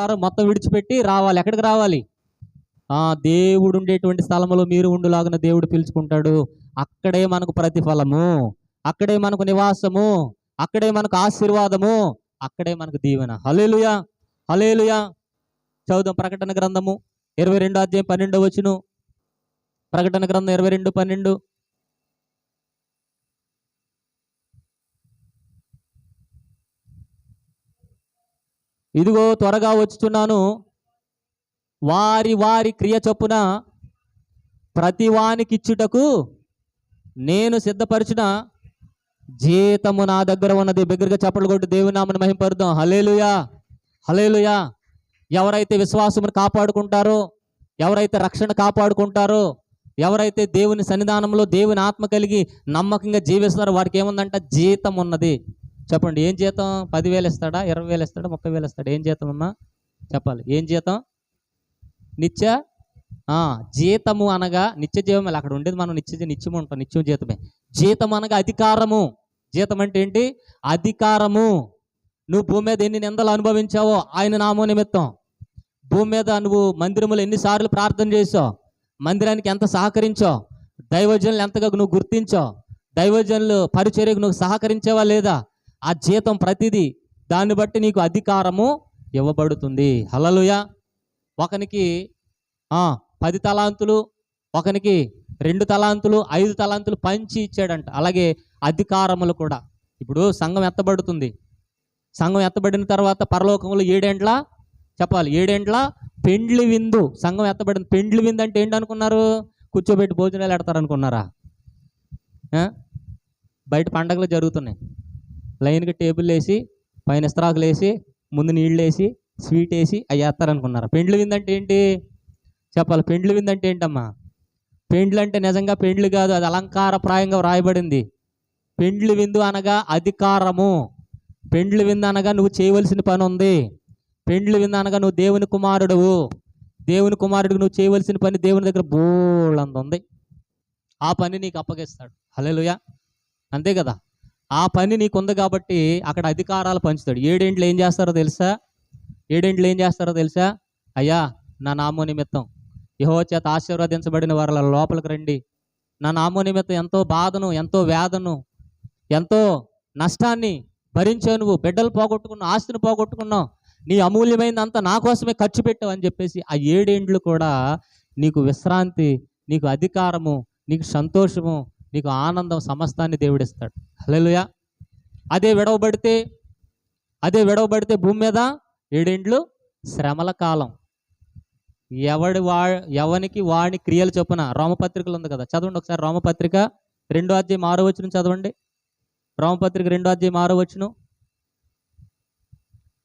మొత్తం విడిచిపెట్టి రావాలి. ఎక్కడికి రావాలి? ఆ దేవుడు ఉండేటువంటి స్థలంలో మీరు ఉండులాగిన దేవుడు పిలుచుకుంటాడు. అక్కడే మనకు ప్రతిఫలము. అక్కడే మనకు నివాసము. అక్కడే మనకు ఆశీర్వాదము. అక్కడే మనకు దీవెన. హలేలుయా హలేలుయా చదువుదాం ప్రకటన గ్రంథము. ఇరవై రెండు అధ్యాయం పన్నెండు వచ్చును ప్రకటన గ్రంథం ఇరవై రెండు పన్నెండు. ఇదిగో త్వరగా వచ్చుచున్నాను. వారి వారి క్రియ చొప్పున ప్రతివానికిచ్చుటకు నేను సిద్ధపరిచిన జీతము నా దగ్గర ఉన్నది. బిగ్గరగా చప్పట్లు కొట్టి దేవుని నామని మహింపరుద్దాం. హలేలుయా హలేలుయా ఎవరైతే విశ్వాసమును కాపాడుకుంటారో ఎవరైతే రక్షణ కాపాడుకుంటారో ఎవరైతే దేవుని సన్నిధానంలో దేవుని ఆత్మ కలిగి నమ్మకంగా జీవిస్తున్నారో వాడికి ఏముందంట? జీతం ఉన్నది చెప్పండి ఏం జీతం? పదివేలు ఇస్తాడా? ఇరవై వేలు ఇస్తాడా? ముప్పై వేలు ఇస్తాడా? ఏం జీతం అమ్మా? చెప్పాలి. ఏం జీతం? నిత్య జీతము అనగా నిత్య జీవం అక్కడ ఉండేది మనం నిత్య నిత్యం ఉంటాం నిత్యం జీతమే. జీతం అనగా అధికారము. జీతం అంటే ఏంటి? అధికారము. నువ్వు భూమి మీద ఎన్ని నిందలు అనుభవించావో ఆయన నామో నిమిత్తం. భూమి మీద నువ్వు మందిరములు ఎన్నిసార్లు ప్రార్థన చేసావు మందిరానికి ఎంత సహకరించావు? దైవజనులు ఎంతగా నువ్వు గుర్తించావు? దైవజనులు పరిచర్యకు నువ్వు సహకరించావా లేదా? ఆ జీతం ప్రతిదీ దాన్ని బట్టి నీకు అధికారము ఇవ్వబడుతుంది. హలలుయ ఒకనికి పది తలాంతులు ఒకనికి రెండు తలాంతులు ఐదు తలాంతులు పంచి ఇచ్చాడంట. అలాగే అధికారములు కూడా. ఇప్పుడు సంఘం ఎత్తబడుతుంది. సంఘం ఎత్తబడిన తర్వాత పరలోకంలో ఏడేండ్ల? చెప్పాలి. ఏడేండ్ల? పెండ్లి విందు. సంఘం ఎత్తబడింది పెండ్లి విందు అంటే ఏంటనుకున్నారు కూర్చోబెట్టి భోజనాలు ఎడతారనుకున్నారా అనుకున్నారా బయట పండగలు జరుగుతున్నాయి. లైన్గా టేబుల్ వేసి పైన ఇస్త్రాకులు వేసి ముందు నీళ్ళు వేసి స్వీట్ వేసి అవి వేస్తారనుకున్నారు? పెండ్లు విందు అంటే ఏంటి? చెప్పాలి? పెండ్లి విందు అంటే ఏంటమ్మా? పెండ్లు అంటే నిజంగా పెండ్లు కాదు అది అలంకారప్రాయంగా వ్రాయబడింది. పెండ్లి విందు అనగా అధికారము. పెండ్లి విందు అనగా నువ్వు చేయవలసిన పని ఉంది. పెండ్లి విందు అనగా నువ్వు దేవుని కుమారుడువు. దేవుని కుమారుడికి నువ్వు చేయవలసిన పని దేవుని దగ్గర బోళ్ళంత ఉంది. ఆ పని నీకు అప్పగిస్తాడు. హలోయ అంతే కదా? ఆ పని నీకుంది కాబట్టి అక్కడ అధికారాలు పంచుతాడు. ఏడేంట్లు ఏం చేస్తారో తెలుసా? ఏడేంట్లు ఏం చేస్తారో తెలుసా? అయ్యా నా నామో నిమిత్తం. యహో చేత ఆశీర్వదించబడిన వారి లోపలికి రండి. నా నామో నిమిత్తం ఎంతో బాధను ఎంతో వేదను ఎంతో నష్టాన్ని భరించావు నువ్వు. బిడ్డలు పోగొట్టుకున్నావు ఆస్తిని పోగొట్టుకున్నావు. నీ అమూల్యమైనంతా నా కోసమే ఖర్చు పెట్టావు అని చెప్పేసి ఆ ఏడేండ్లు కూడా నీకు విశ్రాంతి నీకు అధికారము నీకు సంతోషము నీకు ఆనందం సమస్తాన్ని దేవుడిస్తాడు. హలోయా అదే విడవబడితే అదే విడవబడితే భూమి మీద ఏడేండ్లు? శ్రమల కాలం. ఎవడి వా ఎవనికి వాడి క్రియలు చొప్పున రోమపత్రికలు ఉంది కదా చదవండి ఒకసారి రోమపత్రిక రెండో అధ్యాయం ఆరో వచ్చిన చదవండి. రోమపత్రిక రెండో అధ్యాయం ఆరో వచ్చును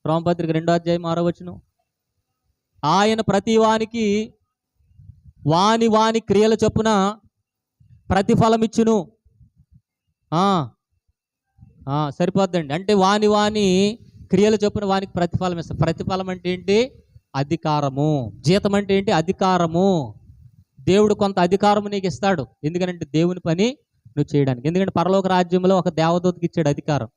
రోమపత్రిక రెండో అధ్యాయం ఆరో వచ్చును ఆయన ప్రతి వానికి వాని వాని క్రియల చొప్పున ప్రతిఫలమిచ్చును. ఇచ్చును సరిపోద్దండి. అంటే వాని వాని క్రియలు చొప్పున వానికి ప్రతిఫలం ఇస్తాం. ప్రతిఫలం అంటే ఏంటి? అధికారము. జీతం అంటే ఏంటి? అధికారము. దేవుడు కొంత అధికారము నీకు ఇస్తాడు. ఎందుకంటే దేవుని పని నువ్వు చేయడానికి. ఎందుకంటే పరలోక రాజ్యంలో ఒక దేవదూతకి ఇచ్చాడు అధికారం.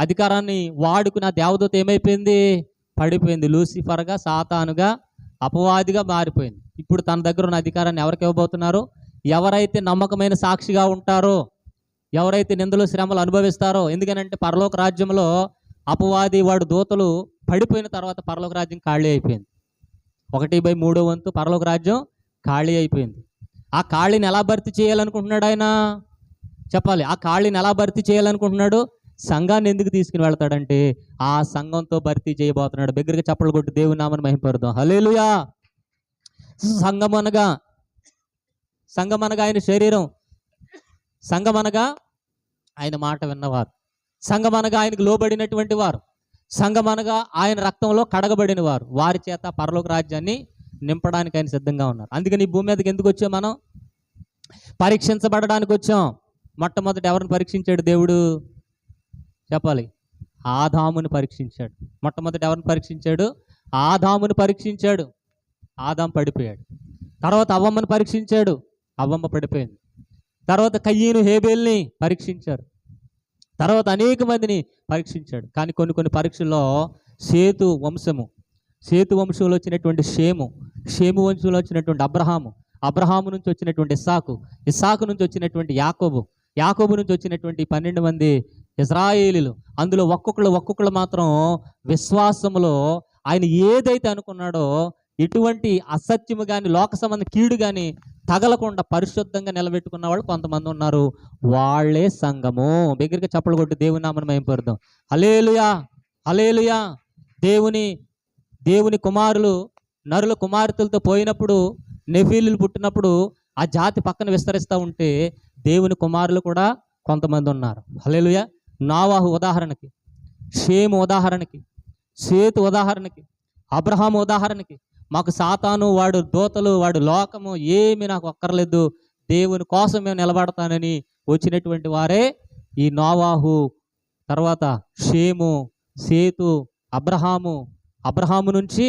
అధికారాన్ని వాడుకున్న దేవదూత ఏమైపోయింది? పడిపోయింది. లూసిఫర్గా సాతానుగా అపవాదిగా మారిపోయింది. ఇప్పుడు తన దగ్గర ఉన్న అధికారాన్ని ఎవరికి ఇవ్వబోతున్నారు? ఎవరైతే నమ్మకమైన సాక్షిగా ఉంటారో ఎవరైతే నిందలు శ్రమలు అనుభవిస్తారో ఎందుకనంటే పరలోక రాజ్యంలో అపవాది వాడు దూతలు పడిపోయిన తర్వాత పరలోక రాజ్యం ఖాళీ అయిపోయింది. ఒకటి బై మూడో వంతు పరలోక రాజ్యం ఖాళీ అయిపోయింది. ఆ ఖాళీని ఎలా భర్తీ చేయాలనుకుంటున్నాడు ఆయన? చెప్పాలి. ఆ ఖాళీని ఎలా భర్తీ చేయాలనుకుంటున్నాడు? సంఘాన్ని ఎందుకు తీసుకుని వెళ్తాడంటే ఆ సంఘంతో భర్తీ చేయబోతున్నాడు. దగ్గరగా చప్పలు కొట్టి దేవుని నామని మహింపరుదాం హలేలుయా సంఘం అనగా సంఘం అనగా ఆయన శరీరం. సంఘం అనగా ఆయన మాట విన్నవారు. సంఘం అనగా ఆయనకు లోబడినటువంటి వారు. సంఘం అనగా ఆయన రక్తంలో కడగబడిన వారు వారి చేత పరలోక రాజ్యాన్ని నింపడానికి ఆయన సిద్ధంగా ఉన్నారు. అందుకని ఈ భూమి మీదకి ఎందుకు వచ్చాం మనం? పరీక్షించబడడానికి వచ్చాం. మొట్టమొదటి ఎవరిని పరీక్షించాడు దేవుడు? చెప్పాలి. ఆదాముని పరీక్షించాడు. మొట్టమొదటి ఎవరిని పరీక్షించాడు? ఆదాముని పరీక్షించాడు. ఆదాం పడిపోయాడు. తర్వాత అవ్వమ్మని పరీక్షించాడు. అవ్వమ్మ పడిపోయింది. తర్వాత కయ్యను హేబేల్ని పరీక్షించారు. తర్వాత అనేక మందిని పరీక్షించాడు. కానీ కొన్ని కొన్ని పరీక్షల్లో సేతు వంశము సేతు వంశంలో వచ్చినటువంటి షేము షేము వంశంలో వచ్చినటువంటి అబ్రహాము అబ్రహాము నుంచి వచ్చినటువంటి ఇస్సాకు ఇస్సాకు నుంచి వచ్చినటువంటి యాకోబు యాకోబు నుంచి వచ్చినటువంటి పన్నెండు మంది ఇజ్రాయేలీలు. అందులో ఒక్కొక్కళ్ళు ఒక్కొక్కళ్ళు మాత్రం విశ్వాసంలో ఆయన ఏదైతే అనుకున్నాడో ఎటువంటి అసత్యము కానీ లోక సంబంధ కీడు కానీ తగలకుండా పరిశుద్ధంగా నిలబెట్టుకున్న వాళ్ళు కొంతమంది ఉన్నారు. వాళ్ళే సంఘము. దగ్గరికి చప్పలు కొట్టి దేవుని నామను మేము పెడదాం హలేలుయా హలేలుయా దేవుని దేవుని కుమారులు నరుల కుమార్తెలతో పోయినప్పుడు నెఫీలు పుట్టినప్పుడు ఆ జాతి పక్కన విస్తరిస్తూ ఉంటే దేవుని కుమారులు కూడా కొంతమంది ఉన్నారు. హలేలుయ నావాహు ఉదాహరణకి షేము ఉదాహరణకి సేతు ఉదాహరణకి అబ్రహాం ఉదాహరణకి మాకు సాతాను వాడు దోతలు వాడు లోకము ఏమి నాకు అక్కర్లేదు. దేవుని కోసం మేము నిలబడతానని వచ్చినటువంటి వారే ఈ నోవాహు తర్వాత షేము సేతు అబ్రహాము. అబ్రహాము నుంచి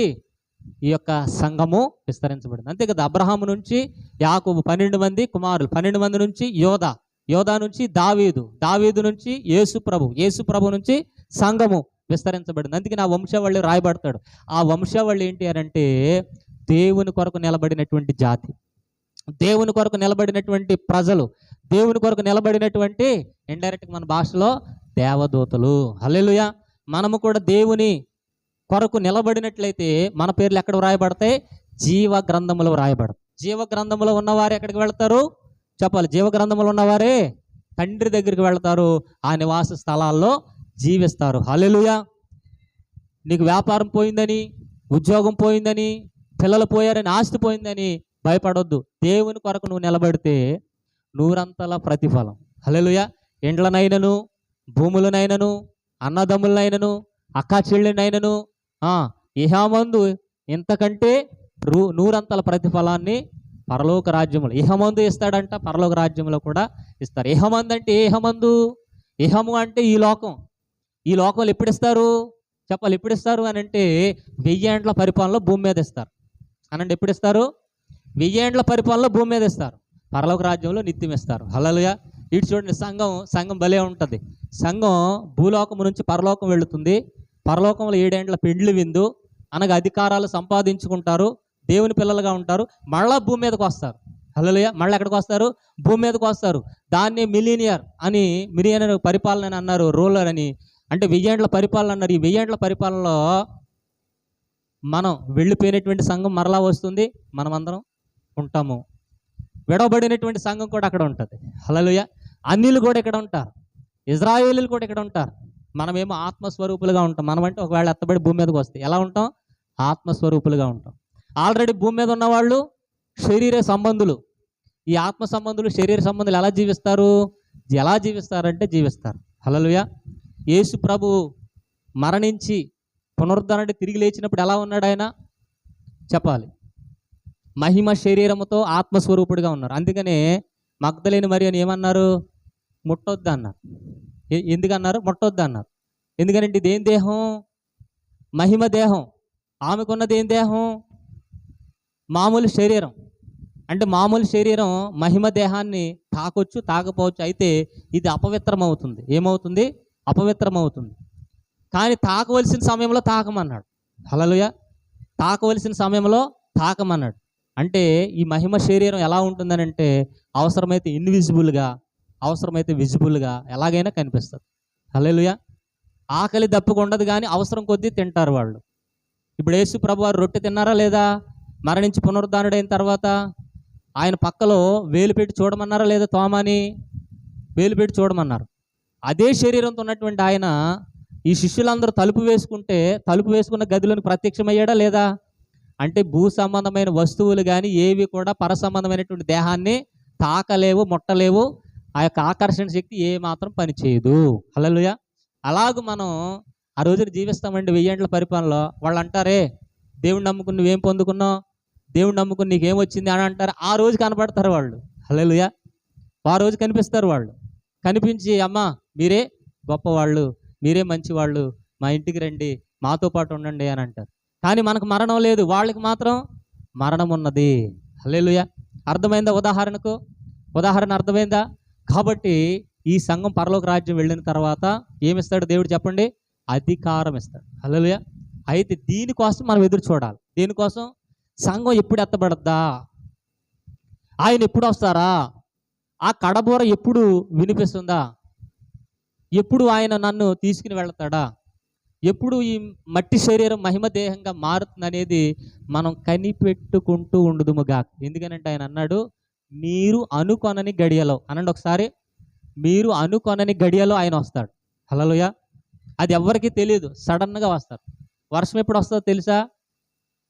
ఈ యొక్క సంఘము విస్తరించబడింది. అంతే కదా అబ్రహాము నుంచి యాకు పన్నెండు మంది కుమారులు. పన్నెండు మంది నుంచి యోధ యోధా నుంచి దావీదు దావీదు నుంచి యేసు ప్రభు యేసు ప్రభు నుంచి సంఘము. విస్తరించబడింది. అందుకే నా వంశావళి రాయబడతాడు. ఆ వంశావళి ఏంటి అని అంటే దేవుని కొరకు నిలబడినటువంటి జాతి. దేవుని కొరకు నిలబడినటువంటి ప్రజలు. దేవుని కొరకు నిలబడినటువంటి ఇండైరెక్ట్గా మన భాషలో దేవదూతలు. హల్లెలూయా. మనము కూడా దేవుని కొరకు నిలబడినట్లయితే మన పేర్లు ఎక్కడ వ్రాయబడతాయి? జీవ గ్రంథములో వ్రాయబడతాయి. జీవ గ్రంథములో ఉన్నవారు ఎక్కడికి వెళ్తారు? చెప్పాలి. జీవ గ్రంథములో ఉన్నవారే తండ్రి దగ్గరికి వెళ్తారు. ఆ నివాస స్థలాల్లో జీవిస్తారు. హలెలుయా నీకు వ్యాపారం పోయిందని ఉద్యోగం పోయిందని పిల్లలు పోయారని ఆస్తి పోయిందని భయపడొద్దు. దేవుని కొరకు నువ్వు నిలబడితే నూరంతల ప్రతిఫలం. హల్లెలూయా. ఇండ్లనైనను భూములనైనను అన్నదమ్ములనైనను అక్కా చెల్లెనైనను ఇహమందు ఇంతకంటే రూ నూరంతల ప్రతిఫలాన్ని పరలోక రాజ్యములు. ఇహమందు ఇస్తాడంట పరలోక రాజ్యంలో కూడా ఇస్తారు. ఇహమందు అంటే ఏ ఇహమందు. ఇహము అంటే ఈ లోకం. ఈ లోకంలో ఎప్పుడు ఇస్తారు చెప్పాలి ఎప్పుడు ఇస్తారు అని అంటే వెయ్యేండ్ల పరిపాలనలో భూమి మీద ఇస్తారు. అనండి ఎప్పుడు ఇస్తారు వెయ్యేండ్ల పరిపాలనలో భూమి మీద ఇస్తారు. పరలోక రాజ్యంలో నిత్యం ఇస్తారు. హలలుగా ఇటు చూడండి సంఘం సంఘం భలే ఉంటుంది. సంఘం భూలోకం నుంచి పరలోకం వెళుతుంది. పరలోకంలో ఏడేండ్ల పెండ్లి విందు అనగా అధికారాలు సంపాదించుకుంటారు దేవుని పిల్లలుగా ఉంటారు మళ్ళా భూమి మీదకి వస్తారు. హల్లెలూయా. మళ్ళీ ఎక్కడికి వస్తారు? భూమి మీదకి వస్తారు. దాన్ని మిలీనియర్ అని మిలియనర్ పరిపాలన అని అన్నారు రూలర్ అని. అంటే వెయ్యేండ్ల పరిపాలన అన్నారు. ఈ వెయ్యేండ్ల పరిపాలనలో మనం వెళ్ళిపోయినటువంటి సంఘం మరలా వస్తుంది. మనమందరం ఉంటాము. విడవబడినటువంటి సంఘం కూడా అక్కడ ఉంటుంది. హలలుయ అన్నిలు కూడా ఇక్కడ ఉంటారు. ఇజ్రాయేలీలు కూడా ఇక్కడ ఉంటారు. మనమేమో ఆత్మస్వరూపులుగా ఉంటాం. మనమంటే ఒకవేళ ఎత్తబడి భూమి మీదకి వస్తే ఎలా ఉంటాం? ఆత్మస్వరూపులుగా ఉంటాం. ఆల్రెడీ భూమి మీద ఉన్న వాళ్ళు శరీర సంబంధులు. ఈ ఆత్మ సంబంధులు శరీర సంబంధులు ఎలా జీవిస్తారు? ఎలా జీవిస్తారంటే జీవిస్తారు. హలలుయా యేసు ప్రభు మరణించి పునరుద్ధరణ తిరిగి లేచినప్పుడు ఎలా ఉన్నాడు ఆయన? చెప్పాలి. మహిమ శరీరముతో ఆత్మస్వరూపుడిగా ఉన్నారు. అందుకనే మగ్ధలేని మరి అని ఏమన్నారు? ముట్టొద్దు అన్నారు. ఎందుకన్నారు? ముట్టొద్దు అన్నారు. ఎందుకంటే దేని దేహం? మహిమ దేహం. ఆమెకున్నది ఏం దేహం? మామూలు శరీరం. అంటే మామూలు శరీరం మహిమ దేహాన్ని తాకొచ్చు తాకపోవచ్చు అయితే ఇది అపవిత్రం అవుతుంది ఏమవుతుంది? అపవిత్రమవుతుంది. కానీ తాకవలసిన సమయంలో తాకమన్నాడు. హలలుయ తాకవలసిన సమయంలో తాకమన్నాడు. అంటే ఈ మహిమ శరీరం ఎలా ఉంటుందని అంటే అవసరమైతే ఇన్విజిబుల్గా అవసరమైతే విజిబుల్గా ఎలాగైనా కనిపిస్తుంది. హల్లెలూయ. ఆకలి దప్పుకు ఉండదు కానీ అవసరం కొద్దీ తింటారు వాళ్ళు. ఇప్పుడు యేసు ప్రభు వారు రొట్టె తిన్నారా లేదా? మరణించి పునరుద్ధానుడైన తర్వాత ఆయన పక్కలో వేలు పెట్టి చూడమన్నారా లేదా తోమాని? వేలు పెట్టి చూడమన్నారు. అదే శరీరంతో ఉన్నటువంటి ఆయన ఈ శిష్యులందరూ తలుపు వేసుకుంటే తలుపు వేసుకున్న గదిలోని ప్రత్యక్షమయ్యాడా లేదా? అంటే భూ సంబంధమైన వస్తువులు కానీ ఏవి కూడా పర సంబంధమైనటువంటి దేహాన్ని తాకలేవు ముట్టలేవు. ఆ యొక్క ఆకర్షణ శక్తి ఏ మాత్రం పనిచేయదు. అలలుయ అలాగ మనం ఆ రోజున జీవిస్తామండి వెయ్యేండ్ల పరిపాలనలో. వాళ్ళు అంటారే దేవుడు నమ్ముకుని నువ్వేం పొందుకున్నావు? దేవుడు నమ్ముకుని నీకేం వచ్చింది? అని అంటారు. ఆ రోజు కనపడతారు వాళ్ళు. అలలుయ ఆ రోజు కనిపిస్తారు వాళ్ళు. కనిపించి అమ్మా మీరే గొప్పవాళ్ళు మీరే మంచివాళ్ళు మా ఇంటికి రండి మాతో పాటు ఉండండి అని అంటారు. కానీ మనకు మరణం లేదు వాళ్ళకి మాత్రం మరణం ఉన్నది. హల్లెలూయ. అర్థమైందా ఉదాహరణకు? ఉదాహరణ అర్థమైందా? కాబట్టి ఈ సంఘం పరలోక రాజ్యం వెళ్ళిన తర్వాత ఏమిస్తాడు దేవుడు చెప్పండి? అధికారం ఇస్తాడు. హల్లెలూయ. అయితే దీనికోసం మనం ఎదురు చూడాలి. దీనికోసం సంఘం ఎప్పుడు ఎత్తబడద్దా? ఆయన ఎప్పుడు వస్తారా? ఆ కడబోర ఎప్పుడు వినిపిస్తుందా? ఎప్పుడు ఆయన నన్ను తీసుకుని వెళ్తాడా? ఎప్పుడు ఈ మట్టి శరీరం మహిమ దేహంగా మారుతుంది అనేది మనం కనిపెట్టుకుంటూ ఉండదుముగా ఎందుకనంటే ఆయన అన్నాడు మీరు అనుకొనని గడియలో. అనండి ఒకసారి మీరు అనుకొనని గడియలో ఆయన వస్తాడు. హలోయ అది ఎవరికి తెలియదు సడన్గా వస్తారు. వర్షం ఎప్పుడు వస్తుందో తెలుసా?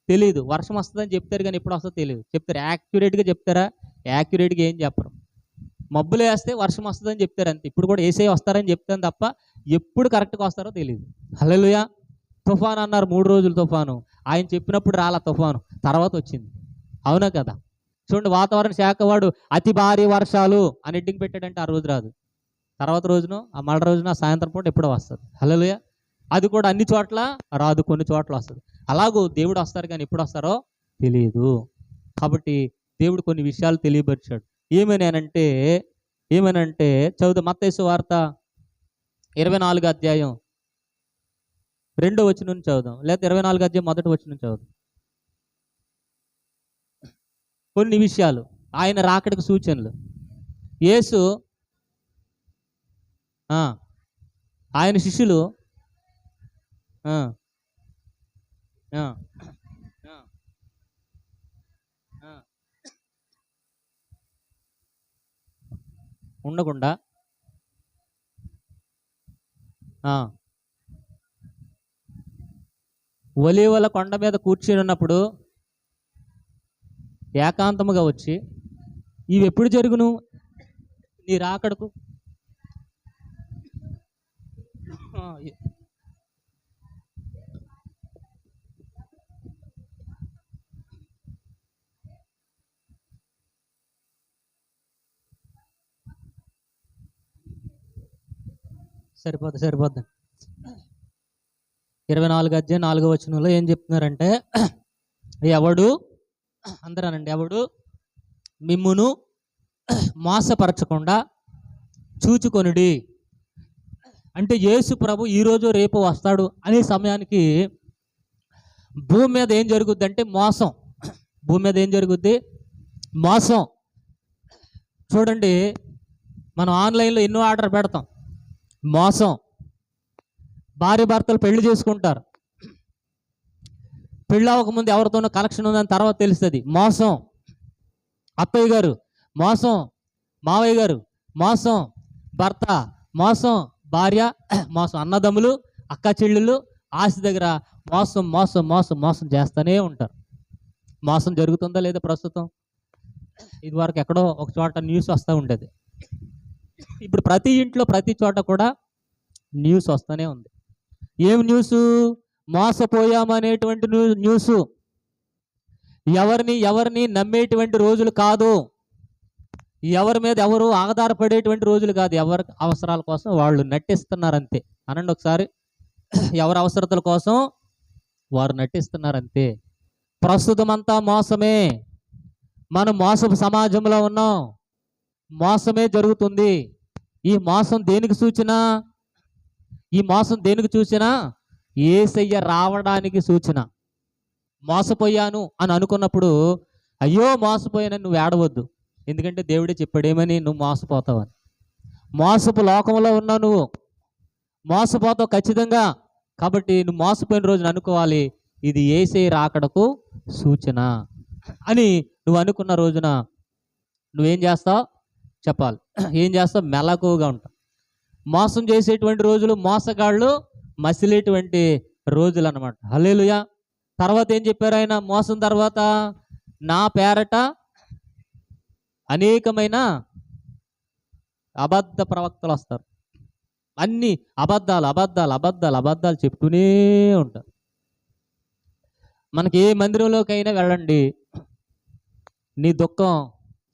తెలియదు వర్షం వస్తుందని చెప్తారు కానీ ఎప్పుడు వస్తుందో తెలియదు చెప్తారు. యాక్యురేట్గా చెప్తారా? యాక్యురేట్గా ఏం చెప్పరు. మబ్బులు వేస్తే వర్షం వస్తుందని చెప్తారు అంతే. ఇప్పుడు కూడా ఏసే వస్తారని చెప్తాను తప్ప ఎప్పుడు కరెక్ట్గా వస్తారో తెలియదు హలోయ తుఫాన్ అన్నారు మూడు రోజులు తుఫాను. ఆయన చెప్పినప్పుడు రాలా తుఫాను. తర్వాత వచ్చింది. అవునా కదా? చూడండి వాతావరణ శాఖ వాడు అతి భారీ వర్షాలు అని ఎడ్డింగ్ పెట్టాడంటే ఆ రోజు రాదు. తర్వాత రోజున ఆ మళ్ళ రోజున సాయంత్రం పూట ఎప్పుడో వస్తుంది. హలోయ అది కూడా అన్ని చోట్ల రాదు కొన్ని చోట్ల వస్తుంది. అలాగూ దేవుడు వస్తారు కానీ ఎప్పుడు వస్తారో తెలియదు కాబట్టి దేవుడు కొన్ని విషయాలు తెలియపరిచాడు. ఏమనంటే ఏమనంటే చదువు మత్తేసు వార్త ఇరవై నాలుగు అధ్యాయం రెండో వచ్చి నుంచి చదువుదాం. లేకపోతే ఇరవై నాలుగు అధ్యాయం మొదటి వచ్చి నుంచి చదువుదాం. కొన్ని విషయాలు. ఆయన రాకడికి సూచనలు. యేసు ఆ, ఆయన శిష్యులు ఆ, ఆ, ఆ, ఆ. ఉండకుండా ఒలివల కొండ మీద కూర్చుని ఉన్నప్పుడు ఏకాంతముగా వచ్చి ఇవి ఎప్పుడు జరుగును? నీ రాకడకు? సరిపోద్ది సరిపోద్ది. ఇరవై నాలుగు అధ్యాయం నాలుగో వచనంలో ఏం చెప్తున్నారంటే ఎవడు అందరూ అనండి ఎవడు మిమ్మును మోసపరచకుండా చూచుకొనుడి. అంటే యేసు ప్రభు ఈరోజు రేపు వస్తాడు అనే సమయానికి భూమి మీద ఏం జరుగుద్ది అంటే మోసం. భూమి మీద ఏం జరుగుద్ది? మోసం. చూడండి మనం ఆన్లైన్లో ఎన్నో ఆర్డర్ పెడతాం. మోసం. భార్య భర్తలు పెళ్ళి చేసుకుంటారు. పెళ్ళి అవ్వకముందు ఎవరితోనో కనెక్షన్ ఉందని తర్వాత తెలుస్తుంది. మోసం. అత్తయ్య గారు మోసం. మావయ్య గారు మోసం. భర్త మోసం. భార్య మోసం. అన్నదమ్ములు అక్క చెల్లెళ్ళు ఆస్తి దగ్గర మోసం మోసం మోసం మోసం చేస్తూనే ఉంటారు. మోసం జరుగుతుందా లేదా ప్రస్తుతం? ఇదివరకు ఎక్కడో ఒక చోట న్యూస్ వస్తూ ఉండేది. ఇప్పుడు ప్రతి ఇంట్లో ప్రతి చోట కూడా న్యూస్ వస్తూనే ఉంది. ఏం న్యూస్? మోసపోయామనేటువంటి న్యూస్. ఎవరిని ఎవరిని నమ్మేటువంటి రోజులు కాదు. ఎవరి మీద ఎవరు ఆధారపడేటువంటి రోజులు కాదు. ఎవరి అవసరాల కోసం వాళ్ళు నటిస్తున్నారు అంతే అనండి ఒకసారి. ఎవరి అవసరతల కోసం వారు నటిస్తున్నారు అంతే ప్రస్తుతం అంతా మోసమే. మనం మోసపు సమాజంలో ఉన్నాం. మోసమే జరుగుతుంది. ఈ మాసం దేనికి సూచన? ఈ మాసం దేనికి సూచన? ఏసయ్య రావడానికి సూచన. మోసపోయాను అని అనుకున్నప్పుడు అయ్యో మోసపోయానని నువ్వు ఏడవద్దు. ఎందుకంటే దేవుడే చెప్పాడేమని నువ్వు మోసపోతావని. మోసపు లోకంలో ఉన్నావు నువ్వు. మోసపోతావు ఖచ్చితంగా. కాబట్టి నువ్వు మోసపోయిన రోజున అనుకోవాలి ఇది ఏసై రాకడకు సూచన అని నువ్వు అనుకున్న రోజున నువ్వేం చేస్తావు? చెప్పాలి. ఏం చేస్తావు మెలకువగా ఉంటాం. మోసం చేసేటువంటి రోజులు మోసగాళ్ళు మసిలేటువంటి రోజులు అనమాట హలేలుయా తర్వాత ఏం చెప్పారు ఆయన? మోసం తర్వాత నా పేరట అనేకమైన అబద్ధ ప్రవక్తలు వస్తారు. అన్ని అబద్ధాలు అబద్ధాలు అబద్ధాలు అబద్ధాలు చెప్తూనే ఉంటారు. మనకి ఏ మందిరంలోకైనా వెళ్ళండి. నీ దుఃఖం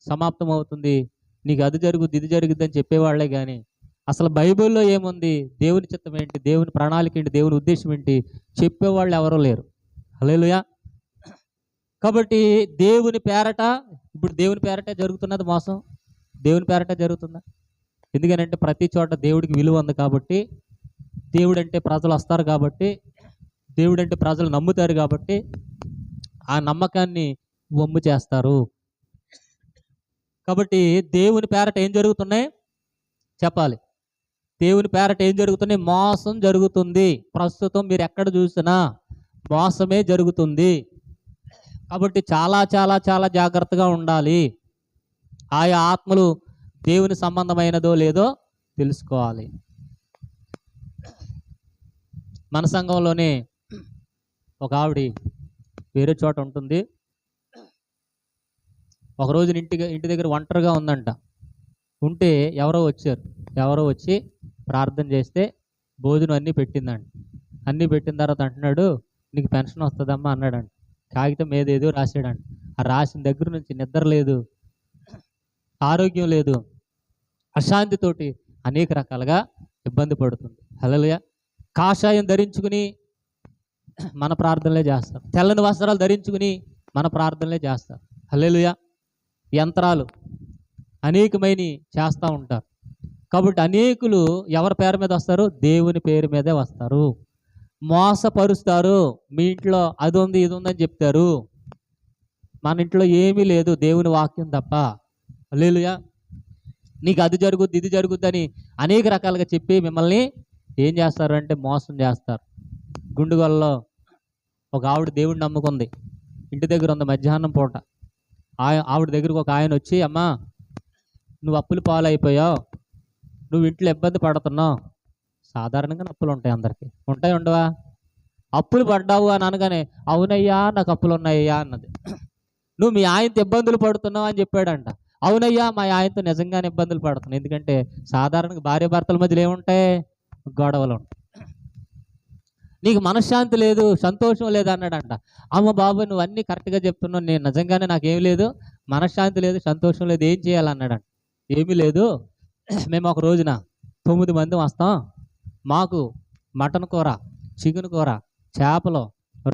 సమాప్తం అవుతుంది నీకు అది జరుగుద్ది ఇది జరుగుద్ది అని చెప్పేవాళ్ళే కానీ అసలు బైబిల్లో ఏముంది? దేవుని చిత్తం ఏంటి? దేవుని ప్రణాళిక ఏంటి? దేవుని ఉద్దేశం ఏంటి? చెప్పేవాళ్ళు ఎవరూ లేరు. అలేలుయా కాబట్టి దేవుని పేరట ఇప్పుడు దేవుని పేరట జరుగుతున్నది మోసం? దేవుని పేరట జరుగుతుందా? ఎందుకనంటే ప్రతి చోట దేవుడికి విలువ ఉంది కాబట్టి దేవుడు అంటే ప్రజలు వస్తారు కాబట్టి దేవుడు అంటే ప్రజలు నమ్ముతారు కాబట్టి ఆ నమ్మకాన్ని వమ్ము చేస్తారు. కాబట్టి దేవుని పేరట ఏం జరుగుతున్నాయి? చెప్పాలి. దేవుని పేరట ఏం జరుగుతున్నాయి మోసం జరుగుతుంది. ప్రస్తుతం మీరు ఎక్కడ చూసినా మోసమే జరుగుతుంది. కాబట్టి చాలా చాలా చాలా జాగ్రత్తగా ఉండాలి. ఆయా ఆత్మలు దేవుని సంబంధమైనదో లేదో తెలుసుకోవాలి. మన సంఘంలోనే ఒక ఆవిడ వేరే చోట ఉంటుంది. ఒక రోజు ఇంటి ఇంటి దగ్గర ఒంటరిగా ఉందంట. ఉంటే ఎవరో వచ్చారు. ఎవరో వచ్చి ప్రార్థన చేస్తే భోజనం అన్నీ పెట్టిందంట. అన్నీ పెట్టిన తర్వాత అంటున్నాడు నీకు పెన్షన్ వస్తుందమ్మా అన్నాడంట. కాగితం ఏదేదో రాసాడంట ఆ రాసిన దగ్గర నుంచి నిద్ర లేదు. ఆరోగ్యం లేదు. అశాంతితోటి అనేక రకాలుగా ఇబ్బంది పడుతుంది. హలలుయ కాషాయం ధరించుకుని మన ప్రార్థనలే చేస్తారు. తెల్లని వస్త్రాలు ధరించుకుని మన ప్రార్థనలే చేస్తారు. హలలుయా యంత్రాలు అనేకమైన చేస్తూ ఉంటారు. కాబట్టి అనేకులు ఎవరి పేరు మీద వస్తారు? దేవుని పేరు మీదే వస్తారు. మోసపరుస్తారు. మీ ఇంట్లో అది ఉంది ఇది ఉందని చెప్తారు. మన ఇంట్లో ఏమీ లేదు దేవుని వాక్యం తప్ప. హల్లెలూయా. నీకు అది జరుగుద్ది ఇది జరుగుద్దని అనేక రకాలుగా చెప్పి మిమ్మల్ని ఏం చేస్తారు అంటే మోసం చేస్తారు. గుండుగల్లో ఒక ఆవిడ దేవుడిని నమ్ముకుంది. ఇంటి దగ్గర ఉంది మధ్యాహ్నం పూట. ఆవిడ దగ్గరకు ఒక ఆయన వచ్చి అమ్మా నువ్వు అప్పులు పాలైపోయావు. నువ్వు ఇంట్లో ఇబ్బంది పడుతున్నావు. సాధారణంగా అప్పులు ఉంటాయి అందరికి. ఉంటాయి ఉండవా? అప్పులు పడ్డావు అని అనగానే అవునయ్యా నాకు అప్పులు ఉన్నాయ్యా అన్నది. నువ్వు మీ ఆయనతో ఇబ్బందులు పడుతున్నావు అని చెప్పాడంట. అవునయ్యా మా ఆయనతో నిజంగానే ఇబ్బందులు పడుతున్నాను. ఎందుకంటే సాధారణంగా భార్య భర్తల మధ్యలో ఏముంటాయి? గొడవలు ఉంటాయి. నీకు మనశ్శాంతి లేదు సంతోషం లేదు అన్నాడంట. అమ్మ బాబు నువ్వు అన్నీ కరెక్ట్గా చెప్తున్నావు. నేను నిజంగానే నాకేం లేదు. మనశ్శాంతి లేదు సంతోషం లేదు ఏం చేయాలన్నాడంట ఏమీ లేదు. మేము ఒక రోజున తొమ్మిది మంది వస్తాం. మాకు మటన్ కూర చికెన్ కూర చేపలు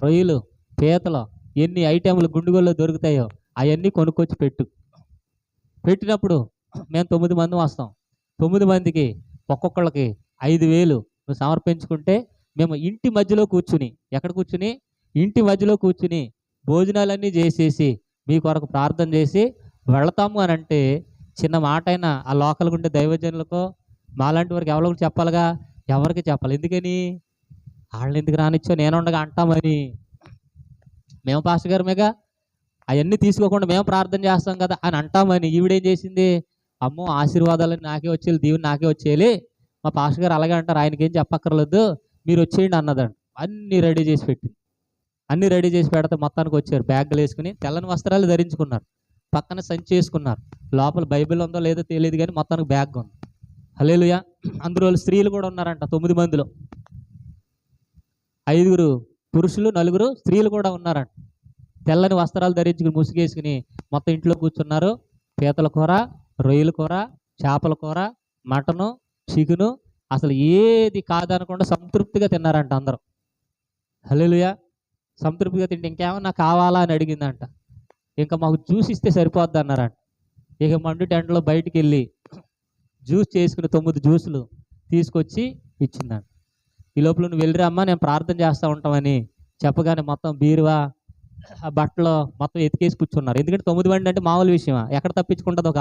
రొయ్యలు పీతలు ఎన్ని ఐటెంలు గుండుగోల్లో దొరుకుతాయో అవన్నీ కొనుక్కొచ్చి పెట్టు. పెట్టినప్పుడు మేము తొమ్మిది మంది వస్తాం. తొమ్మిది మందికి ఒక్కొక్కళ్ళకి ఐదు వేలు నువ్వు సమర్పించుకుంటే మేము ఇంటి మధ్యలో కూర్చుని ఎక్కడ కూర్చుని? ఇంటి మధ్యలో కూర్చుని భోజనాలన్నీ చేసేసి మీ కొరకు ప్రార్థన చేసి వెళతాము అని అంటే చిన్న మాట అయినా ఆ లోకల్గా ఉండే దైవజనులకో మాలాంటి వారికి ఎవరికి చెప్పాలిగా? ఎవరికి చెప్పాలి? ఎందుకని? వాళ్ళని ఎందుకు రానిచ్చో నేను ఉండగా అంటామని. మేము పాస్టర్ గారు మేగా? అవన్నీ తీసుకోకుండా మేము ప్రార్థన చేస్తాం కదా అని అంటామని. ఈవిడేం చేసింది? అమ్మో ఆశీర్వాదాలు నాకే వచ్చేది దీవుని నాకే వచ్చేయాలి మా పాస్టర్ గారు అలాగే అంటారు. ఆయనకి ఏం చెప్పక్కర్లేదు. మీరు వచ్చేయండి అన్నదంట అన్నీ రెడీ చేసి పెట్టింది. అన్నీ రెడీ చేసి పెడితే మొత్తానికి వచ్చారు. బ్యాగ్లు వేసుకుని తెల్లని వస్త్రాలు ధరించుకున్నారు. పక్కన సంచి వేసుకున్నారు. లోపల బైబిల్ ఉందో లేదో తెలియదు కానీ మొత్తానికి బ్యాగ్ ఉంది. హలేలుయా అందులో స్త్రీలు కూడా ఉన్నారంట తొమ్మిది మందిలో. ఐదుగురు పురుషులు నలుగురు స్త్రీలు కూడా ఉన్నారంట. తెల్లని వస్త్రాలు ధరించుకుని ముసుగేసుకుని మొత్తం ఇంట్లో కూర్చున్నారు. పీతల కూర రొయ్యల కూర చేపల కూర మటను చికెను అసలు ఏది కాదనకుండా సంతృప్తిగా తిన్నారంట అందరూ. హల్లెలూయా. సంతృప్తిగా తింటే ఇంకేమన్నా కావాలా అని అడిగిందంట. ఇంకా మాకు జ్యూస్ ఇస్తే సరిపోద్ది అన్నారంట. ఇక మండు టెంట్లో బయటికి వెళ్ళి జ్యూస్ చేసుకుని తొమ్మిది జ్యూసులు తీసుకొచ్చి ఇచ్చిందంట. ఈ లోపల నువ్వు వెళ్ళిరామ్మా నేను ప్రార్థన చేస్తూ ఉంటామని చెప్పగానే మొత్తం బీరువా ఆ బట్టలు మొత్తం ఎతికేసి కూర్చున్నారు. ఎందుకంటే తొమ్మిది మంది అంటే మామూలు విషయమా? ఎక్కడ తప్పించుకుంటుంది ఒక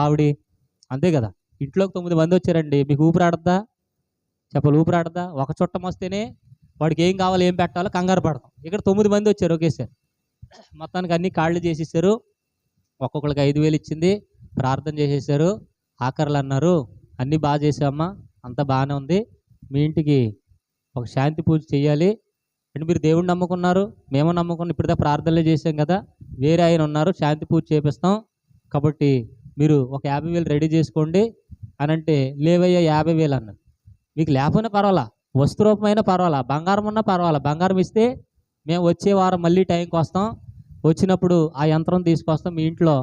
అంతే కదా. ఇంట్లోకి తొమ్మిది మంది వచ్చారండి. మీకు ఊపిరాడద్దా చెప్పలు ఊపిరాడదా ఒక చుట్టం వస్తేనే వాడికి ఏం కావాలో ఏం పెట్టాలో కంగారు పడతాం. ఇక్కడ తొమ్మిది మంది వచ్చారు ఒకేసారి మొత్తానికి అన్ని కాళ్ళు చేసేసారు. ఒక్కొక్కరికి ఐదు వేలు ఇచ్చింది. ప్రార్థన చేసేసారు. ఆఖరులు అన్నారు. అన్నీ బాగా చేసామమ్మా అంతా బాగానే ఉంది. మీ ఇంటికి ఒక శాంతి పూజ చేయాలి. అంటే మీరు దేవుడిని నమ్ముకున్నారు. మేము నమ్ముకున్నాం. ఇప్పుడుదా ప్రార్థనలే చేసాం కదా. వేరే ఆయన ఉన్నారు. శాంతి పూజ చేపిస్తాం. కాబట్టి మీరు ఒక యాభై వేలు రెడీ చేసుకోండి. అని అంటే లేవయ్యా యాభై వేలు అన్నారు. మీకు లేకపోయినా పర్వాలా? వస్తు రూపమైనా పర్వాలా? బంగారం ఉన్నా పర్వాలా? బంగారం ఇస్తే మేము వచ్చే వారం మళ్ళీ టైంకి వస్తాం. వచ్చినప్పుడు ఆ యంత్రం తీసుకొస్తాం. మీ ఇంట్లో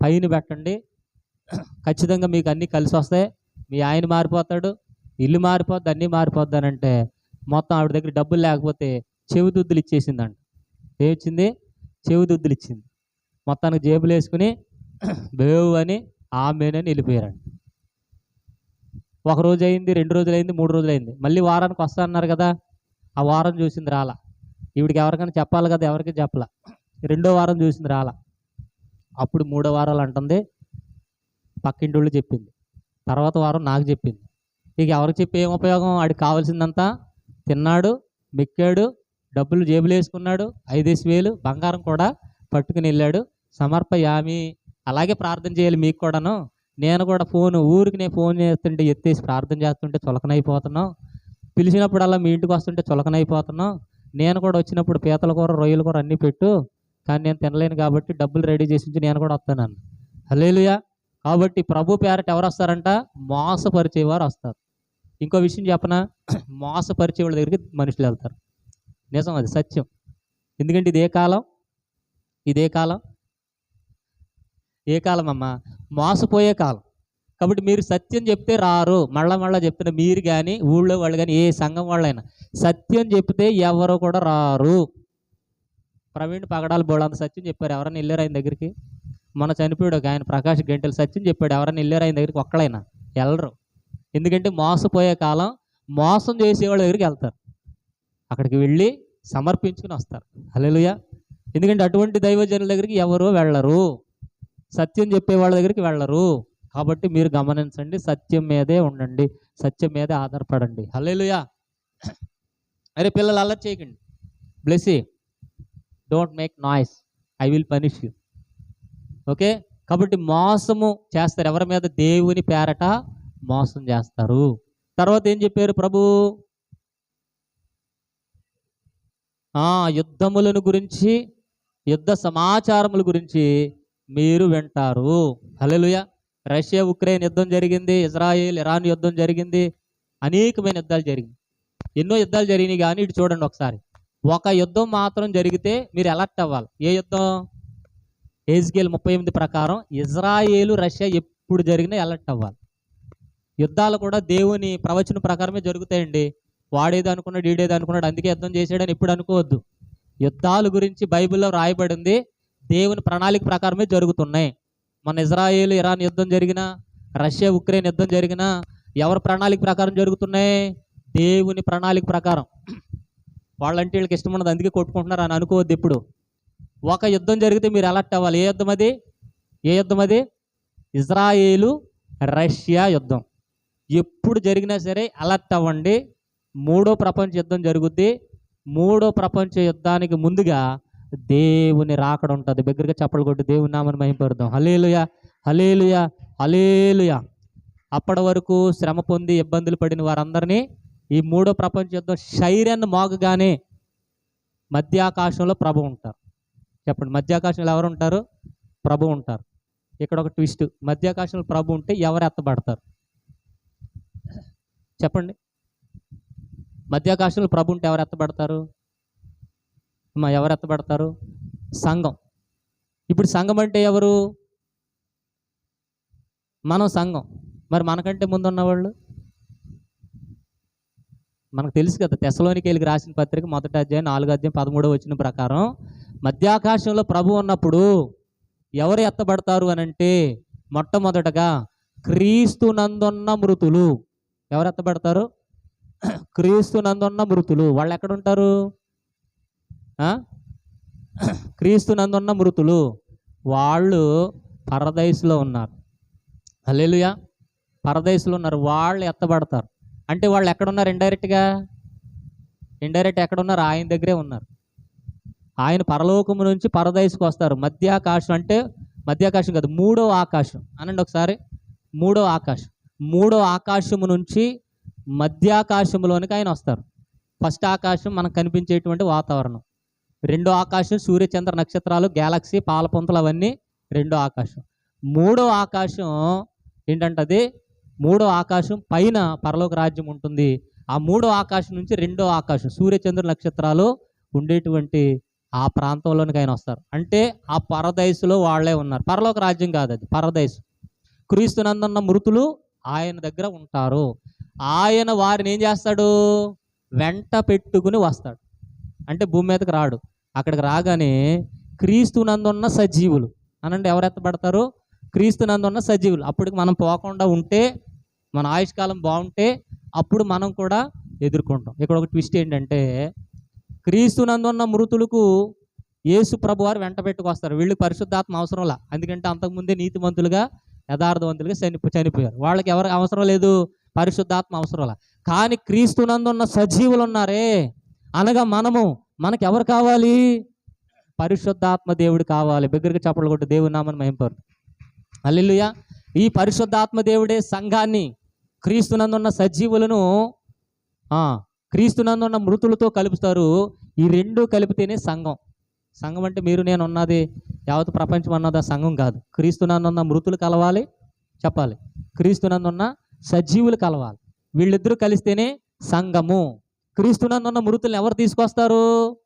పైన పెట్టండి. ఖచ్చితంగా మీకు అన్నీ కలిసి వస్తాయి. మీ ఆయన మారిపోతాడు ఇల్లు మారిపోద్ది అన్నీ మారిపోద్ది అని అంటే మొత్తం ఆవిడ దగ్గర డబ్బులు లేకపోతే చెవిదుద్దులు ఇచ్చేసిందంట. ఏమిచ్చింది? చెవిదుద్దులు ఇచ్చింది. మొత్తానికి జేబులు వేసుకుని బేవు అని ఆమెనని వెళ్ళిపోయారండి ఒక రోజు అయింది రెండు రోజులు అయింది మూడు రోజులు అయింది. మళ్ళీ వారానికి వస్తా అన్నారు కదా ఆ వారం చూసింది రాలా. ఈవిడికి ఎవరికైనా చెప్పాలి కదా ఎవరికి చెప్పలా. రెండో వారం చూసింది రాలా. అప్పుడు మూడో వారాలు అంటుంది పక్కింటి వాళ్ళు చెప్పింది. తర్వాత వారం నాకు చెప్పింది. ఇక ఎవరికి చెప్పి ఏం ఉపయోగం? ఆడికి కావాల్సిందంతా తిన్నాడు మెక్కాడు డబ్బులు జేబులు వేసుకున్నాడు ఐదేసి వేలు బంగారం కూడా పట్టుకుని వెళ్ళాడు. సమర్పయామి. అలాగే ప్రార్థన చేయాలి మీకు కూడాను. నేను కూడా ఫోన్ ఊరికి నేను ఫోన్ చేస్తుంటే ఎత్తేసి ప్రార్థన చేస్తుంటే చులకనైపోతున్నాం. పిలిచినప్పుడల్లా మీ ఇంటికి వస్తుంటే చులకనైపోతున్నాం. నేను కూడా వచ్చినప్పుడు పీతల కూర రొయ్యల కూర అన్నీ పెట్టు. కానీ నేను తినలేను కాబట్టి డబ్బులు రెడీ చేసి ఉంచి నేను కూడా వస్తాను హలేలుయా కాబట్టి ప్రభు పేరట ఎవరు వస్తారంట? మోసపరిచేవారు వస్తారు. ఇంకో విషయం చెప్పనా? మోసపరిచే వాళ్ళ దగ్గరికి మనుషులు వెళ్తారు. నిజం అది సత్యం. ఎందుకంటే ఇదే కాలం ఇదే కాలం ఏ కాలం అమ్మా మోసపోయే కాలం. కాబట్టి మీరు సత్యం చెప్తే రారు. మళ్ళా మళ్ళా చెప్తున్న మీరు కానీ ఊళ్ళో వాళ్ళు కానీ ఏ సంఘం వాళ్ళైనా సత్యం చెప్తే ఎవరు కూడా రారు. ప్రవీణ్ పగడాలు బోళ్ళంత సత్యం చెప్పారు. ఎవరైనా వెళ్ళారు ఆయన దగ్గరికి? మన చనిపోయాడు ఒక ఆయన ప్రకాష్ గంటలు. సత్యం చెప్పాడు. ఎవరైనా వెళ్ళారు ఆయన దగ్గరికి? ఒక్కడైనా వెళ్ళరు. ఎందుకంటే మోసపోయే కాలం మోసం చేసేవాళ్ళ దగ్గరికి వెళ్తారు. అక్కడికి వెళ్ళి సమర్పించుకుని వస్తారు. హల్లెలూయా. ఎందుకంటే అటువంటి దైవజనుల దగ్గరికి ఎవరు వెళ్ళరు. సత్యం చెప్పే వాళ్ళ దగ్గరికి వెళ్ళరు. కాబట్టి మీరు గమనించండి సత్యం మీదే ఉండండి సత్యం మీదే ఆధారపడండి. హల్లెలూయా. అరే పిల్లలు అల్లరి చేయకండి. Blessy don't make noise I will punish you okay? కాబట్టి మోసము చేస్తారు. ఎవరి మీద? దేవుని పేరట మోసం చేస్తారు. తర్వాత ఏం చెప్పారు ప్రభు? ఆ యుద్ధములను గురించి యుద్ధ సమాచారముల గురించి మీరు వింటారు. హల్లెలూయా. రష్యా ఉక్రెయిన్ యుద్ధం జరిగింది. ఇజ్రాయిల్ ఇరాన్ యుద్ధం జరిగింది. అనేకమైన యుద్ధాలు జరిగింది ఎన్నో యుద్ధాలు జరిగినాయి కానీ ఇటు చూడండి ఒకసారి. ఒక యుద్ధం మాత్రం జరిగితే మీరు అలర్ట్ అవ్వాలి. ఏ యుద్ధం? ఏజ్కేల్ ముప్పై ఎనిమిది ప్రకారం ఇజ్రాయేలు రష్యా ఎప్పుడు జరిగినా అలర్ట్ అవ్వాలి. యుద్ధాలు కూడా దేవుని ప్రవచన ప్రకారమే జరుగుతాయండి. వాడేది అనుకున్నాడు ఈడేది అనుకున్నాడు అందుకే యుద్ధం చేసాడని ఎప్పుడు అనుకోవద్దు. యుద్ధాల గురించి బైబిల్లో రాయబడింది. దేవుని ప్రణాళిక ప్రకారమే జరుగుతున్నాయి. మన ఇజ్రాయేల్ ఇరాన్ యుద్ధం జరిగినా రష్యా ఉక్రెయిన్ యుద్ధం జరిగినా ఎవరి ప్రణాళిక ప్రకారం జరుగుతున్నాయి? దేవుని ప్రణాళిక ప్రకారం. వాళ్ళంటే వీళ్ళకి ఇష్టం ఉన్నది అందుకే కొట్టుకుంటున్నారు అని అనుకోవద్దు ఇప్పుడు ఒక యుద్ధం జరిగితే మీరు అలర్ట్ అవ్వాలి. ఏ యుద్ధం అది? ఏ యుద్ధం అది? ఇజ్రాయేలు రష్యా యుద్ధం. ఎప్పుడు జరిగినా సరే అలర్ట్ అవ్వండి. మూడో ప్రపంచ యుద్ధం జరుగుద్ది. మూడో ప్రపంచ యుద్ధానికి ముందుగా దేవుని రాకడ ఉంటుంది. దగ్గరగా చప్పలు కొట్టి దేవుని నామని మహింపరుద్దాం. హలేలుయ హలేలుయ హలేలుయ అప్పటి వరకు శ్రమ పొంది ఇబ్బందులు పడిన వారందరినీ ఈ మూడో ప్రపంచ యుద్ధం శైర్యాన్ని మోగగానే మధ్యాకాశంలో ప్రభు ఉంటారు. చెప్పండి మధ్యాకాశంలో ఎవరు ఉంటారు? ప్రభు ఉంటారు. ఇక్కడ ఒక ట్విస్ట్. మధ్యాకాశంలో ప్రభు ఉంటే ఎవరు ఎత్తబడతారు? చెప్పండి. మధ్యాకాశంలో ప్రభు ఉంటే ఎవరు ఎత్తబడతారు? ఎవరు ఎత్తబడతారు? సంఘం. ఇప్పుడు సంఘం అంటే ఎవరు? మనం సంఘం. మరి మనకంటే ముందున్న వాళ్ళు మనకు తెలుసు కదా తెసలోనికి వెళ్ళి రాసిన పత్రిక మొదటి అధ్యాయం నాలుగో అధ్యాయం పదమూడో వచ్చిన ప్రకారం మధ్యాకాశంలో ప్రభు ఉన్నప్పుడు ఎవరు ఎత్తబడతారు అని అంటే మొట్టమొదటగా క్రీస్తు నందున్న మృతులు. ఎవరు ఎత్తబడతారు? క్రీస్తు నందున్న మృతులు. వాళ్ళు ఎక్కడుంటారు? ఉంటారు క్రీస్తు నందున్న మృతులు వాళ్ళు పరదైస్లో ఉన్నారు. అల్లెలుయా పరదైస్లో ఉన్నారు. వాళ్ళు ఎత్తబడతారు. అంటే వాళ్ళు ఎక్కడున్నారు ఇండైరెక్ట్గా? ఇండైరెక్ట్ ఎక్కడున్నారు ఆయన దగ్గరే ఉన్నారు. ఆయన పరలోకము నుంచి పరదయసుకు వస్తారు. మధ్యాకాశం అంటే మధ్యాకాశం కాదు మూడో ఆకాశం. అనండి ఒకసారి. మూడో ఆకాశం. మూడో ఆకాశము నుంచి మధ్యాకాశంలోనికి ఆయన వస్తారు. ఫస్ట్ ఆకాశం మనకు కనిపించేటువంటి వాతావరణం. రెండో ఆకాశం సూర్యచంద్ర నక్షత్రాలు గ్యాలక్సీ పాలపుంతలు అవన్నీ రెండో ఆకాశం. మూడో ఆకాశం ఏంటంటే అది మూడో ఆకాశం పైన పరలోక రాజ్యం ఉంటుంది. ఆ మూడో ఆకాశం నుంచి రెండో ఆకాశం సూర్యచంద్ర నక్షత్రాలు ఉండేటువంటి ఆ ప్రాంతంలోనికి ఆయన వస్తారు. అంటే ఆ పరదైసులో వాళ్ళే ఉన్నారు. పరలోక రాజ్యం కాదు అది పరదైసు క్రీస్తునందున్న మృతులు ఆయన దగ్గర ఉంటారు. ఆయన వారిని ఏం చేస్తాడు? వెంట పెట్టుకుని వస్తాడు. అంటే భూమి మీదకి రాడు. అక్కడికి రాగానే క్రీస్తునందున్న సజీవులు. అనండి ఎవరు ఎత్తబడతారు? క్రీస్తునందున్న సజీవులు. అప్పటికి మనం పోకుండా ఉంటే మన ఆయుష్కాలం బాగుంటే అప్పుడు మనం కూడా ఎదుర్కొంటాం. ఇక్కడ ఒక ట్విస్ట్ ఏంటంటే క్రీస్తునందున్న మృతులకు యేసు ప్రభు వారు వెంట పెట్టుకొస్తారు. వీళ్ళు పరిశుద్ధాత్మ అవసరంలా ఎందుకంటే అంతకుముందే నీతిమంతులుగా యథార్థవంతులుగా చనిపో చనిపోయారు. వాళ్ళకి ఎవరు అవసరం లేదు? పరిశుద్ధాత్మ అవసరంలా కానీ క్రీస్తునందున్న సజీవులు ఉన్నారే. అనగా మనము మనకు ఎవరు కావాలి? పరిశుద్ధాత్మ దేవుడు కావాలి. బిగ్గరగా చప్పట్లు కొట్టు దేవుని నామని మహింపరు. అల్లెలుయ ఈ పరిశుద్ధాత్మ దేవుడే సంఘాన్ని క్రీస్తునందున్న సజీవులను క్రీస్తునందున్న మృతులతో కలుపుతారు. ఈ రెండు కలిపితేనే సంఘం. సంఘం అంటే మీరు నేను ఉన్నది యావత్ ప్రపంచం అన్నది ఆ సంఘం కాదు. క్రీస్తునందున్న మృతులు కలవాలి చెప్పాలి. క్రీస్తునందున్న సజీవులు కలవాలి. వీళ్ళిద్దరూ కలిస్తేనే సంఘము. క్రీస్తునందున్న మృతులను ఎవరు తీసుకొస్తారు?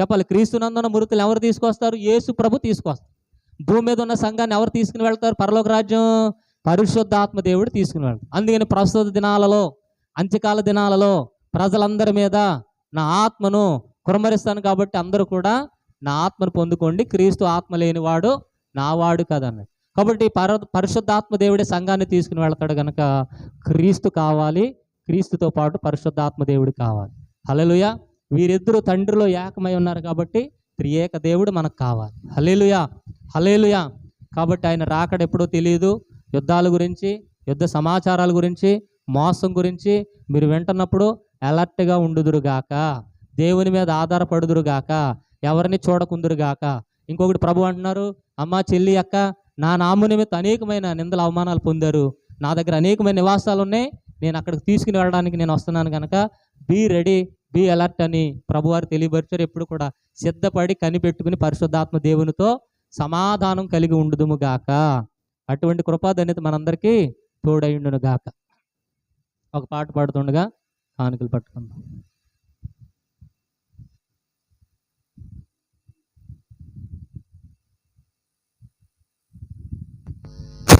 చెప్పాలి క్రీస్తునందున్న మృతులు ఎవరు తీసుకొస్తారు? యేసు ప్రభు తీసుకొస్తారు. భూమి మీద ఉన్న సంఘాన్ని ఎవరు తీసుకుని వెళ్తారు? పరలోక రాజ్యం పరిశుద్ధాత్మ దేవుడు తీసుకుని వెళ్తారు. అందుకని ప్రస్తుత దినాలలో అంత్యకాల దినాలలో ప్రజలందరి మీద నా ఆత్మను కురమరిస్తాను కాబట్టి అందరూ కూడా నా ఆత్మను పొందుకోండి. క్రీస్తు ఆత్మ లేనివాడు నావాడు కదన్నాడు. కాబట్టి పర పరిశుద్ధాత్మ దేవుడే సంఘాన్ని తీసుకుని వెళ్తాడు కనుక క్రీస్తు కావాలి. క్రీస్తుతో పాటు పరిశుద్ధాత్మ దేవుడు కావాలి. హలలుయ వీరిద్దరూ తండ్రిలో ఏకమై ఉన్నారు కాబట్టి త్రియేక దేవుడు మనకు కావాలి. హలేలుయా హలేలుయా కాబట్టి ఆయన రాకడ ఎప్పుడో తెలియదు యుద్ధాల గురించి యుద్ధ సమాచారాల గురించి మోసం గురించి మీరు వింటున్నప్పుడు అలర్ట్గా ఉండుదురుగాక దేవుని మీద ఆధారపడుదురుగాక ఎవరిని చూడకుందురుగాక ఇంకొకటి ప్రభు అంటున్నారు అమ్మ చెల్లి అక్క నా నాము నిమిత్తం అనేకమైన నిందల అవమానాలు పొందారు. నా దగ్గర అనేకమైన నివాసాలు ఉన్నాయి నేను అక్కడికి తీసుకుని వెళ్ళడానికి నేను వస్తున్నాను కనుక బీ రెడీ బీ అలర్ట్ అని ప్రభువారు తెలియపరిచారు. ఎప్పుడు కూడా సిద్ధపడి కనిపెట్టుకుని పరిశుద్ధాత్మ దేవునితో సమాధానం కలిగి ఉండుదుము గాక. అటువంటి కృపాధన్యత మనందరికీ తోడైండును గాక. ఒక పాట పాడుతుండగా కానుకలు పట్టుకుందాం.